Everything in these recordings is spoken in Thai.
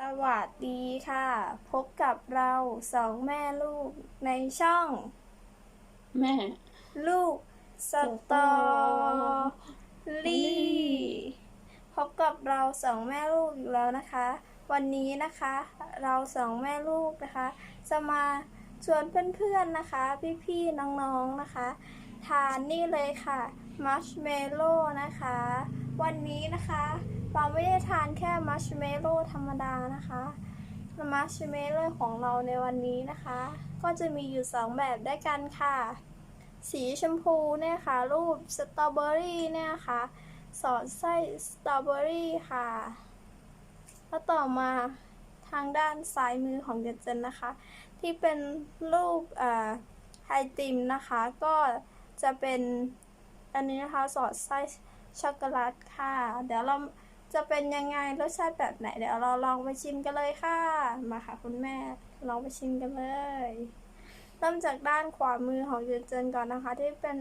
สวัสดีค่ะ พบกับเราสองแม่ลูกในช่อง แม่ ลูกสตอรี่พบกับเราสองแม่ลูกอีกแล้วนะคะ วันนี้นะคะ เราสองแม่ลูกนะคะ จะมาชวนเพื่อนๆนะคะ พี่ๆน้องๆนะคะ ทานนี่เลยค่ะมัชเมลโล่นะคะ วันนี้นะคะ เราไม่ได้ทานแค่มัชเมลโล่ธรรมดานะคะมัชเมลโล่ของเราในวันนี้นะคะ ก็จะมีอยู่สองแบบด้วยกันค่ะ สีชมพูเนี่ยค่ะ รูปสตรอเบอรี่เนี่ยค่ะ สอดไส้สตรอเบอรี่ค่ะ แล้วต่อมาทางด้านซ้ายมือของเจเจนนะคะ ที่เป็นรูปไอติมนะคะ ก็จะเป็นอันนี้นะคะสอดไส้ ช็อกโกแลตค่ะ เดี๋ยวเราจะเป็นยังไงรสชาติแบบไหน เดี๋ยวเราลองไปชิมกันเลยค่ะ มาค่ะคุณแม่ลองไปชิมกันเลย เริ่มจากด้านขวามือของเจนเจนก่อนนะคะ ที่เป็น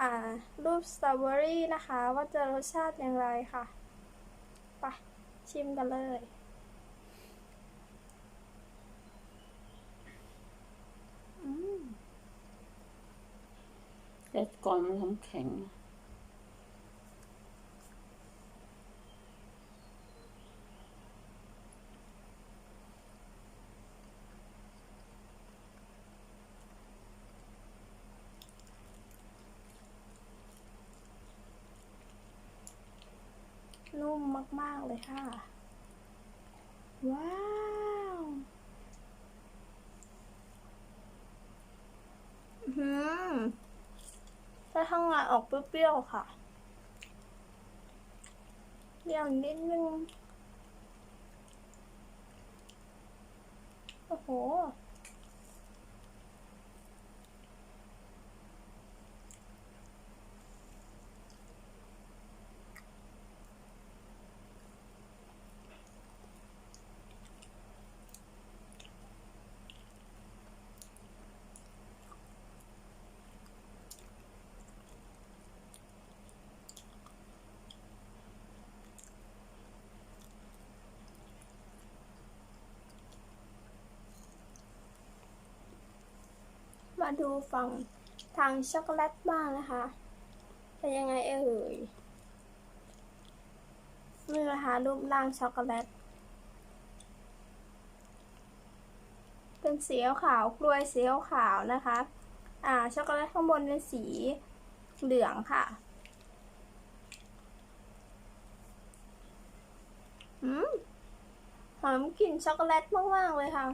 อ่ารูปสตรอเบอรี่นะคะ ว่าจะรสชาติอย่างไรค่ะไปชิมกันเลยอืมแต่ก่อนมันน้ำแข็ง มาก ๆ เลยค่ะ ว้าว อื้อหืมถ้าทางงานออกเปรี้ยวๆค่ะเปรี้ยวนิดนึง โอ้โห ดูฝั่งทางช็อกโกแลตบ้างนะคะ เป็นยังไงเอ่ยนี่นะคะรูปร่างช็อกโกแลต เป็นสีขาวกล้วยสีขาวนะคะ อ่าช็อกโกแลตข้างบนเป็นสีเหลืองค่ะอืมหอมกลิ่นช็อกโกแลตมาก ๆ เลยค่ะ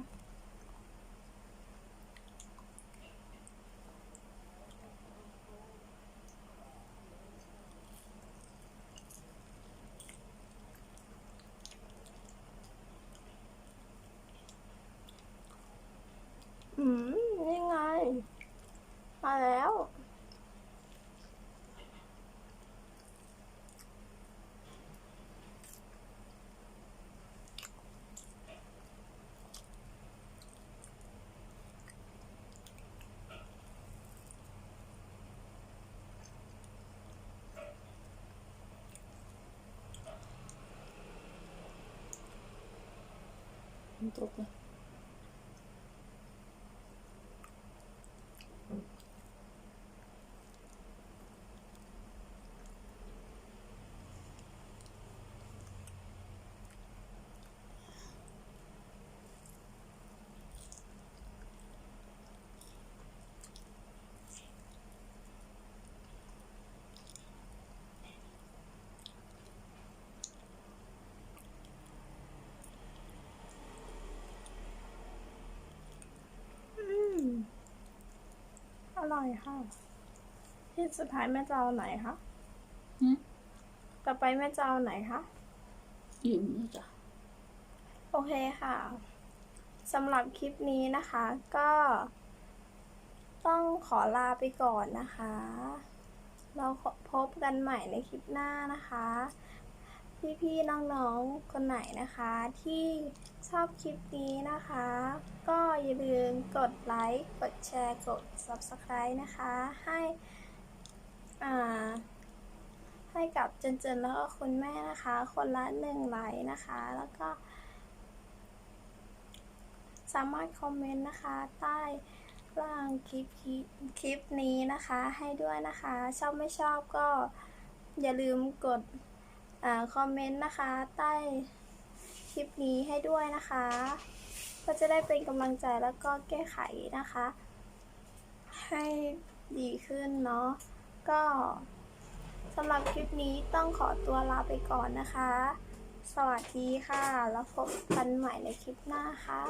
อืมนี่ไง มาแล้ว มันตกเลย อืม อร่อย ค่ะ ที่สุดท้ายแม่จะเอาไหนคะหืมต่อไปแม่จะเอาไหนคะอิ่มแล้วจ้ะ โอเคค่ะสำหรับคลิปนี้นะคะ ก็ ต้องขอลาไปก่อนนะคะ เราพบกันใหม่ในคลิปหน้านะคะ พี่ๆน้องๆคนไหนนะคะ ที่ชอบคลิปนี้นะคะ ก็อย่าลืมกดไลค์กดแชร์กด Subscribe นะคะ ให้อ่าให้กับเจนเจนแล้วก็คุณแม่นะคะ คนละหนึ่งไลค์นะคะ แล้วก็ สามารถคอมเมนต์นะคะ ใต้ล่างคลิปคลิปนี้นะคะ ให้ด้วยนะคะ ชอบไม่ชอบก็อย่าลืมกด คอมเมนต์นะคะ ใต้คลิปนี้ให้ด้วยนะคะ ก็จะได้เป็นกำลังใจแล้วก็แก้ไขนะคะ ให้ดีขึ้นเนาะก็สำหรับคลิปนี้ต้องขอตัวลาไปก่อนนะคะ สวัสดีค่ะ แล้วพบกันใหม่ในคลิปหน้าค่ะ